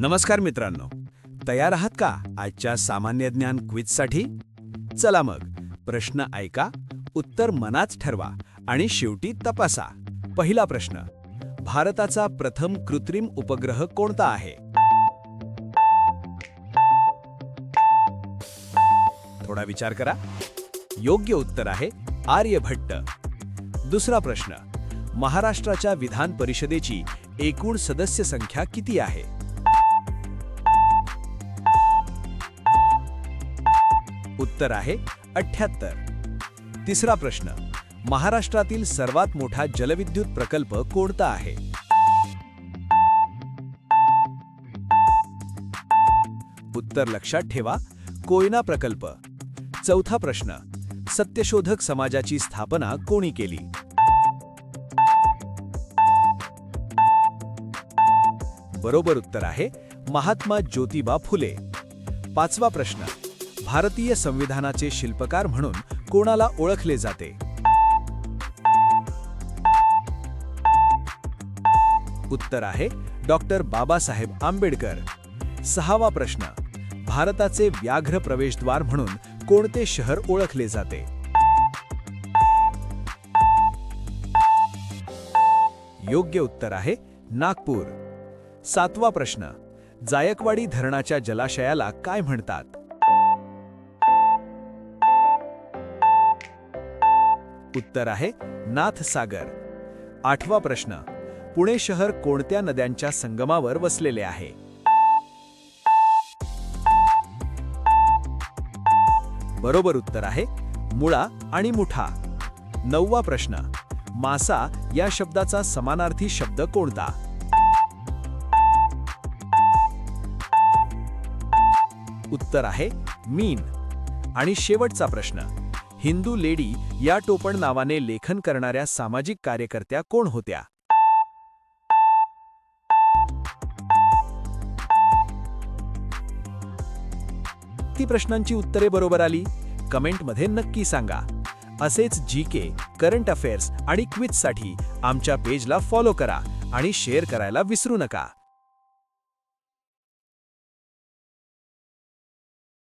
नमस्कार मित्रांनो. तयार आहात का आजच्या सामान्य ज्ञान क्विजसाठी? चला मग प्रश्न ऐका उत्तर मनात ठरवा आणि शेवटी तपासा. पहिला प्रश्न भारताचा प्रथम कृत्रिम उपग्रह कोणता आहे? थोडा विचार करा. योग्य उत्तर आहे आर्यभट्ट. दुसरा प्रश्न महाराष्ट्राच्या विधान परिषदेची एकूण सदस्य संख्या किती आहे? उत्तर आहे अठ्याहत्तर तिसरा प्रश्न महाराष्ट्रातील सर्वात मोठा जलविद्युत प्रकल्प कोणता आहे? उत्तर लक्षात ठेवा कोयना प्रकल्प. चौथा प्रश्न सत्यशोधक समाजाची स्थापना कोणी केली? बरोबर उत्तर आहे महात्मा ज्योतिबा फुले. पाचवा प्रश्न भारतीय संविधानाचे शिल्पकार म्हणून कोणाला ओळखले जाते? उत्तर आहे डॉक्टर बाबासाहेब आंबेडकर. सहावा प्रश्न भारताचे व्याघ्र प्रवेशद्वार म्हणून कोणते शहर ओळखले जाते? योग्य उत्तर आहे नागपूर. सातवा प्रश्न जायकवाडी धरणाच्या जलाशयाला काय म्हणतात? उत्तर आहे नाथसागर. आठवा प्रश्न पुणे शहर कोणत्या नद्यांच्या संगमावर वसलेले आहे? बरोबर उत्तर आहे मुळा आणि मुठा. नववा प्रश्न मासा या शब्दाचा समानार्थी शब्द कोणता? उत्तर आहे मीन. आणि शेवटचा प्रश्न हिंदू लेडी या टोपण नावाने लेखन करणाऱ्या सामाजिक कार्यकर्त्या कोण होत्या? ती प्रश्नांची उत्तरे बरोबर आली. कमेंटमध्ये नक्की सांगा. असेच जी के करंट अफेअर्स आणि क्विजसाठी आमच्या पेजला फॉलो करा आणि शेअर करायला विसरू नका.